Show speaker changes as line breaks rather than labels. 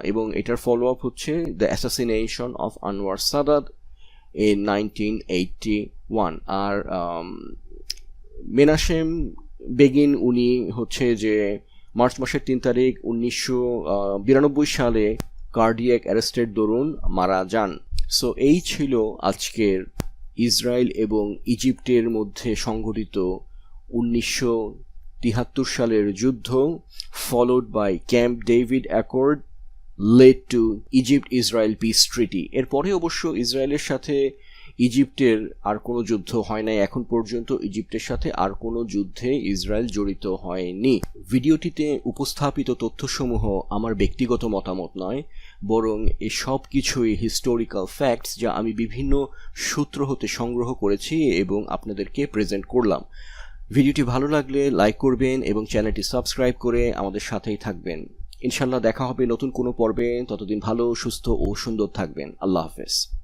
এবং এটার follow up হচ্ছে the assassination of Anwar Sadat in nineteen eighty one R um, Menachem Begin উনি হচ্ছে যে মার্চ মাসের তিন তারিখ উনিশশো বিরানব্বই সালে কার্ডিয়াক অ্যারেস্টের দরুন মারা যান। সো এই ছিল আজকের ইসরায়েল এবং ইজিপ্টের মধ্যে সংঘটিত উনিশশো সালের যুদ্ধ followed by Camp David accord led to Egypt Israel peace treaty এরপরে অবশ্য ইসরায়েলের সাথে ইজিপ্টের আর কোনো যুদ্ধ হয় নাই। এখন পর্যন্ত ইজিপ্টের সাথে আর কোনো যুদ্ধে ইসরায়েল জড়িত হয়নি। ভিডিওটিতে উপস্থাপিত তথ্যসমূহ আমার ব্যক্তিগত মতামত নয়, বরং এ সব কিছুই হিস্টোরিক্যাল ফ্যাক্টস যা আমি বিভিন্ন সূত্র হতে সংগ্রহ করেছি এবং আপনাদেরকে প্রেজেন্ট করলাম। ভিডিওটি ভালো লাগলে লাইক করবেন এবং চ্যানেলটি সাবস্ক্রাইব করে আমাদের সাথেই থাকবেন। ইনশাল্লাহ দেখা হবে নতুন কোনো পর্বে। ততদিন ভালো সুস্থ ও সুন্দর থাকবেন। আল্লাহ হাফেজ।